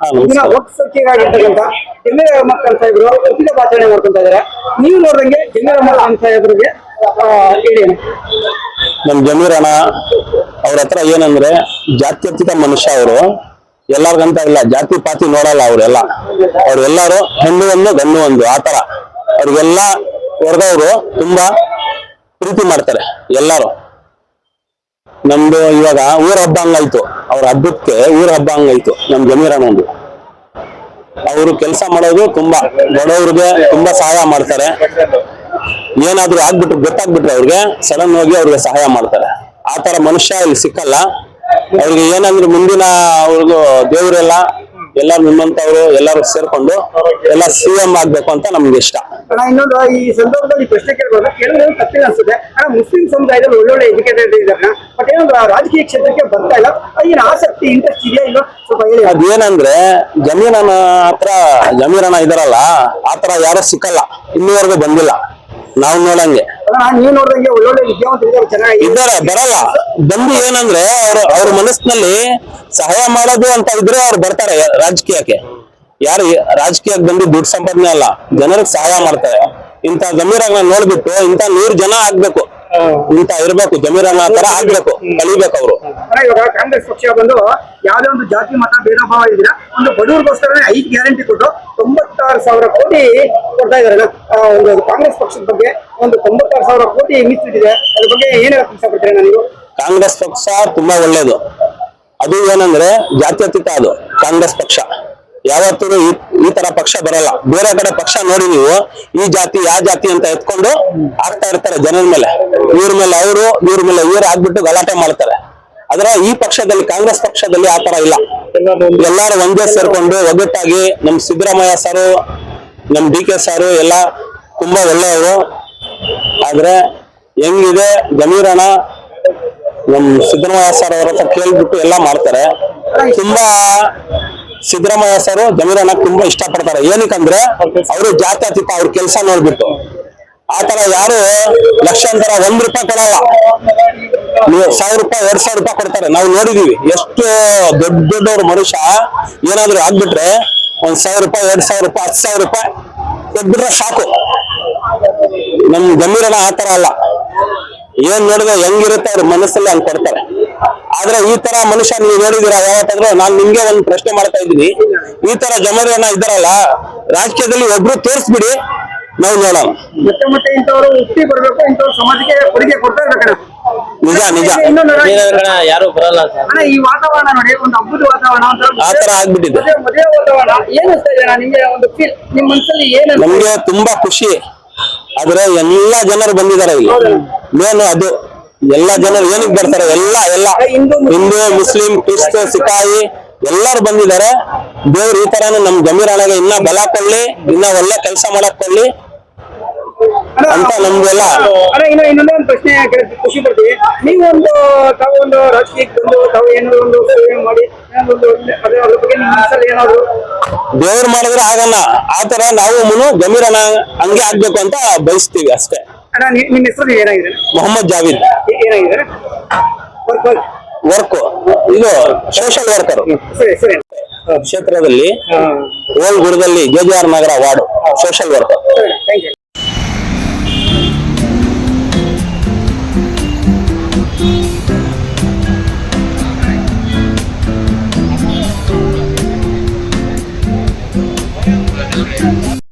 ಇದನ್ನ ವಕ್ಫ್ ಸಂಖ್ಯೆಗಾಗಿರ್ತಕ್ಕಂಥ ಅಹಮದ್ ಖಾನ್ ಸಾಹೇಬರು ಹುಟ್ಟಿದ ಆಚರಣೆ ಮಾಡ್ಕೊಂತ ಇದ್ದಾರೆ. ನೀವು ನೋಡ್ದಂಗೆ ಅಹಮದ್ ಖಾನ್ ಸಾಹೇಬರಿಗೆ ಹೇಳಿ ನಮ್ ಜಮೀರ್ ಅಣ್ಣ ಅವ್ರ ಹತ್ರ ಏನಂದ್ರೆ ಜಾತ್ಯತೀತ ಮನುಷ್ಯ ಅವರು. ಎಲ್ಲಾರ್ಗಂತ ಇಲ್ಲ ಜಾತಿ ಪಾತಿ ನೋಡಲ್ಲ ಅವ್ರೆಲ್ಲ. ಅವ್ರೆಲ್ಲಾರು ಹೆಣ್ಣು ಒಂದು ಗಂಡು ಒಂದು ಆತರ ಅವ್ರಿಗೆಲ್ಲ ವರ್ಗವರು ತುಂಬಾ ಪ್ರೀತಿ ಮಾಡ್ತಾರೆ ಎಲ್ಲಾರು. ನಮ್ದು ಇವಾಗ ಊರ ಹಬ್ಬ ಹಂಗಾಯ್ತು. ಅವ್ರ ಹಬ್ಬಕ್ಕೆ ಊರ ಹಬ್ಬ ಹಂಗಾಯ್ತು. ನಮ್ ಜಮೀರಣ್ಣಂದು ಅವರು ಕೆಲಸ ಮಾಡೋದು ತುಂಬಾ ಬಡವ್ರಿಗೆ ತುಂಬಾ ಸಹಾಯ ಮಾಡ್ತಾರೆ. ಏನಾದ್ರೂ ಆಗ್ಬಿಟ್ರು ಗೊತ್ತಾಗ್ಬಿಟ್ರೆ ಅವ್ರಿಗೆ ಸಡನ್ ಹೋಗಿ ಅವ್ರಿಗೆ ಸಹಾಯ ಮಾಡ್ತಾರೆ. ಆ ತರ ಮನುಷ್ಯ ಇಲ್ಲಿ ಸಿಕ್ಕಲ್ಲ. ಅವ್ರಿಗೆ ಏನಂದ್ರೆ ಮುಂದಿನ ಅವ್ರಿಗೂ ದೇವರೆಲ್ಲ ಎಲ್ಲಾರು ನಿಮ್ಮಂತವ್ರು ಎಲ್ಲಾರು ಸೇರ್ಕೊಂಡು ಎಲ್ಲ ಸಿ ಎಂ ಆಗ್ಬೇಕು ಅಂತ ನಮ್ಗೆ ಇಷ್ಟ. ಅಣ್ಣ ಇನ್ನೊಂದು ಈ ಸಂದರ್ಭದಲ್ಲಿ ಪ್ರಶ್ನೆ ಕೇಳ್ಬೋದು. ಕೇಳಿದ್ರೆ ತಪ್ಪಿಲ್ಲ ಅನ್ಸುತ್ತೆ. ಮುಸ್ಲಿಂ ಸಮುದಾಯದಲ್ಲಿ ಒಳ್ಳೊಳ್ಳೆ ಎಜುಕೇಟೆಡ್ ಇದ್ದಾರೆ ಬಟ್ ಏನೊಂದು ರಾಜಕೀಯ ಕ್ಷೇತ್ರಕ್ಕೆ ಬರ್ತಾ ಇಲ್ಲ. ಏನು ಆಸಕ್ತಿ ಇಂಟ್ರೆಸ್ಟ್ ಇದೆಯಾ ಇಲ್ಲ ಸ್ವಲ್ಪ ಹೇಳಿ ಅದೇನಂದ್ರೆ ಜಮೀನನ ಹತ್ರ ಜಮೀರನ ಇದಾರಲ್ಲ ಆತರ ಯಾರು ಸಿಕ್ಕಲ್ಲ. ಇನ್ನೂವರೆಗೂ ಬಂದಿಲ್ಲ. ನಾವ್ ನೋಡಂಗೆ. ನೀವ್ ನೋಡಿದಂಗೆ ಒಳ್ಳೊಳ್ಳೆ ವಿದ್ಯಾವಂತರಿದ್ದಾರೆ ಚೆನ್ನಾಗಿ. ಇದ್ದಾರೆ ಬರಲ್ಲ. ಬಂದು ಏನಂದ್ರೆ ಅವ್ರ ಅವ್ರ ಮನಸ್ಸಿನಲ್ಲಿ ಸಹಾಯ ಮಾಡೋದು ಅಂತ ಇದ್ರೆ ಅವ್ರು ಬರ್ತಾರೆ ರಾಜಕೀಯಕ್ಕೆ. ಯಾರು ರಾಜಕೀಯಕ್ಕೆ ಬಂದು ದುಡ್ಡು ಸಂಪಾದನೆ ಅಲ್ಲ, ಜನರಿಗೆ ಸಹಾಯ ಮಾಡ್ತಾರೆ. ಇಂಥ ಜಮೀರಾಗ ನೋಡ್ಬಿಟ್ಟು ಇಂಥ ನೂರ್ ಜನ ಆಗ್ಬೇಕು. ಇಂತ ಇರ್ಬೇಕು, ಜಮೀರನ್ನ ತರ ಆಗ್ಬೇಕು, ಕಲಿಬೇಕು ಅವರು. ಇವಾಗ ಕಾಂಗ್ರೆಸ್ ಪಕ್ಷ ಬಂದು ಯಾವ್ದೇ ಒಂದು ಜಾತಿ, ಮತ ಭೇದ ಭಾವ ಇದ್ದೀರಾ ಒಂದು ಬಡವರಿಗೋಸ್ಕರ ಐದು ಗ್ಯಾರಂಟಿ ಕೊಟ್ಟು ತೊಂಬತ್ತಾರು ಸಾವಿರ ಕೋಟಿ ಕೊಡ್ತಾ ಇದಾರೆ ಕಾಂಗ್ರೆಸ್ ಪಕ್ಷದ ಬಗ್ಗೆ ಒಂದು ತೊಂಬತ್ತಾರು ಸಾವಿರ ಕೋಟಿ ಮೀಸಲಿಟ್ಟಿದೆ ಅದ್ರ ಬಗ್ಗೆ ಏನ್ ಅಣ್ಣ ನೀವು? ಕಾಂಗ್ರೆಸ್ ಪಕ್ಷ ತುಂಬಾ ಒಳ್ಳೇದು. ಅದು ಏನಂದ್ರೆ ಜಾತ್ಯತೀತ ಅದು, ಕಾಂಗ್ರೆಸ್ ಪಕ್ಷ. ಯಾವತ್ತೂ ಈ ತರ ಪಕ್ಷ ಬರಲ್ಲ. ಬೇರೆ ಕಡೆ ಪಕ್ಷ ನೋಡಿ ನೀವು, ಈ ಜಾತಿ ಯಾವ ಜಾತಿ ಅಂತ ಎತ್ಕೊಂಡು ಆಗ್ತಾ ಇರ್ತಾರೆ ಜನರ ಮೇಲೆ. ಇವ್ರ ಮೇಲೆ ಅವರು, ಇವ್ರ ಮೇಲೆ ಇವ್ರು ಆಗ್ಬಿಟ್ಟು ಗಲಾಟೆ ಮಾಡ್ತಾರೆ. ಆದ್ರೆ ಈ ಪಕ್ಷದಲ್ಲಿ, ಕಾಂಗ್ರೆಸ್ ಪಕ್ಷದಲ್ಲಿ ಆ ತರ ಇಲ್ಲ. ಎಲ್ಲಾರು ಒಂದೇ ಸೇರ್ಕೊಂಡು ಒಗ್ಗಟ್ಟಾಗಿ ನಮ್ ಸಿದ್ದರಾಮಯ್ಯ ಸಾರು, ನಮ್ ಡಿ ಕೆ ಸಾರು ಎಲ್ಲ ತುಂಬಾ ಒಳ್ಳೆಯವರು. ಆದ್ರೆ ಹೆಂಗಿದೆ ಜಮೀರಣ್ಣ ನಮ್ ಸಿದ್ದರಾಮಯ್ಯ ಸರ್ ಅವ್ರ ಹತ್ರ ಕೇಳ್ಬಿಟ್ಟು ಎಲ್ಲ ಮಾಡ್ತಾರೆ. ತುಂಬಾ ಸಿದ್ದರಾಮಯ್ಯ ಸರ್ ಜಮೀರನ್ನ ತುಂಬಾ ಇಷ್ಟಪಡ್ತಾರೆ. ಏನಕ್ಕಂದ್ರೆ ಅವರು ಜಾತ್ಯತೀತ ಅವ್ರ ಕೆಲಸ ನೋಡ್ಬಿಟ್ಟು. ಆತರ ಯಾರು ಲಕ್ಷಾಂತರ ಒಂದ್ ರೂಪಾಯಿ ಕೊಡಲ್ಲ. ಸಾವಿರ ರೂಪಾಯಿ, ಎರಡ್ ಸಾವಿರ ರೂಪಾಯಿ ಕೊಡ್ತಾರೆ. ನಾವು ನೋಡಿದೀವಿ. ಎಷ್ಟು ದೊಡ್ಡ ದೊಡ್ಡವ್ರ ಮನುಷ್ಯ ಏನಾದ್ರು ಆಗ್ಬಿಟ್ರೆ ಒಂದ್ ಸಾವಿರ ರೂಪಾಯಿ, ಎರಡ್ ಸಾವಿರ ರೂಪಾಯಿ, ಹತ್ತು ಸಾವಿರ ರೂಪಾಯಿ ಕೊಟ್ಬಿಟ್ರೆ ಸಾಕು. ನಮ್ ಗಂಭೀರನ ಆತರ ಅಲ್ಲ. ಏನ್ ನೋಡಿದ್ರೆ ಹೆಂಗಿರುತ್ತೆ ಅವ್ರ ಮನಸ್ಸಲ್ಲಿ ಹಂಗ್ ಕೊಡ್ತಾರೆ. ಆದ್ರೆ ಈ ತರ ಮನುಷ್ಯ ನೀವು ನೋಡಿದೀರ ಯಾವತ್ತಂದ್ರೆ? ನಾನ್ ನಿಮ್ಗೆ ಒಂದ್ ಪ್ರಶ್ನೆ ಮಾಡ್ತಾ ಇದ್ದೀನಿ. ಈ ತರ ಜಮೀರಣ್ಣ ಇದ್ದಾರಲ್ಲ ರಾಜಕೀಯದಲ್ಲಿ ಒಬ್ರು ತೋರಿಸ್ಬಿಡಿ ನಾವು ನೋಡೋಣ. ಮತ್ತೆ ಮತ್ತೆ ಇಂಥವ್ರು ಹುಟ್ಟಿ ಬರ್ಬೇಕು ಇಂಥವ್ರು ಸಮಾಜಕ್ಕೆ ಕೊಡುಗೆ ಕೊಡ್ತಾ ಇರ್ಬೇಕಣ್ಣ ನಿಜ ನಿಜ. ಯಾರು ಬರಲ್ಲ ಸರ್. ಅಣ್ಣ ಈ ವಾತಾವರಣ ನೋಡಿ ಒಂದು ಹಬ್ಬದ ವಾತಾವರಣ ಒಂಥರ ಆ ತರ ಆಗ್ಬಿಟ್ಟಿದೆ ಮದುವೆ ವಾತಾವರಣ. ಏನ್ ನಿಮ್ಗೆ ಒಂದು ಫೀಲ್ ನಿಮ್ ಮನ್ಸಲ್ಲಿ ಏನ್ ನಮ್ಗೆ ತುಂಬಾ ಖುಷಿ. ಆದ್ರೆ ಎಲ್ಲಾ ಜನರು ಬಂದಿದ್ದಾರೆ ಇಲ್ಲಿ. ಮೇನ್ ಅದು ಎಲ್ಲಾ ಜನರು ಏನಕ್ಕೆ ಬರ್ತಾರೆ? ಎಲ್ಲ ಎಲ್ಲ. ಹಿಂದೂ, ಮುಸ್ಲಿಂ ಕ್ರಿಸ್ತ ಸಿಪಾಯಿ ಎಲ್ಲರೂ ಬಂದಿದ್ದಾರೆ. ದೇವ್ರು ಈ ತರಾನು ನಮ್ ಜಮೀರಣ್ಣಗೆ ಇನ್ನ ಬಲ ಕೊಡ್ಲಿ ಇನ್ನ ಒಳ್ಳೆ ಕೆಲಸ ಮಾಡಕ್ ಕೊಡ್ಲಿ ಅಂತ ಇನ್ನೊಂದೇ ಒಂದು ಪ್ರಶ್ನೆ ಖುಷಿ ಪಡ್ತೀವಿ. ನೀವು ಒಂದು ತಾವು ಒಂದು ರಾಜಕೀಯಕ್ಕೆ ಬಂದು ತಾವು ಒಂದು ಸೇವೆ ಮಾಡಿ ಅದ್ರ ಬಗ್ಗೆ ನಿಮ್ಮ ಮನಸ್ಸಲ್ಲಿ ಏನಾದ್ರು ದೇವ್ರು ಮಾಡಿದ್ರೆ ಆಗಲ್ಲ. ಆತರ ತರ ನಾವು ಮುನು ಜಮೀರಣ್ಣ ಹಂಗೆ ಆಗ್ಬೇಕು ಅಂತ ಬಯಸ್ತೀವಿ ಅಷ್ಟೇ. ಅಣ್ಣ ನಿಮ್ಮ ಹೆಸರು ಏನಾಗಿದೆ? ಮೊಹಮ್ಮದ್ ಜಾವೀದ್. ಏನಾಗಿದೆ? ವರ್ಕ್ ವರ್ಕ್ ವರ್ಕ್ ಇದು ಸೋಷಿಯಲ್ ವರ್ಕರ್ ಸರಿ ಸರಿ. ಕ್ಷೇತ್ರದಲ್ಲಿ ಓಲ್ಗುಡದಲ್ಲಿ J J R Nagar ward social worker thank you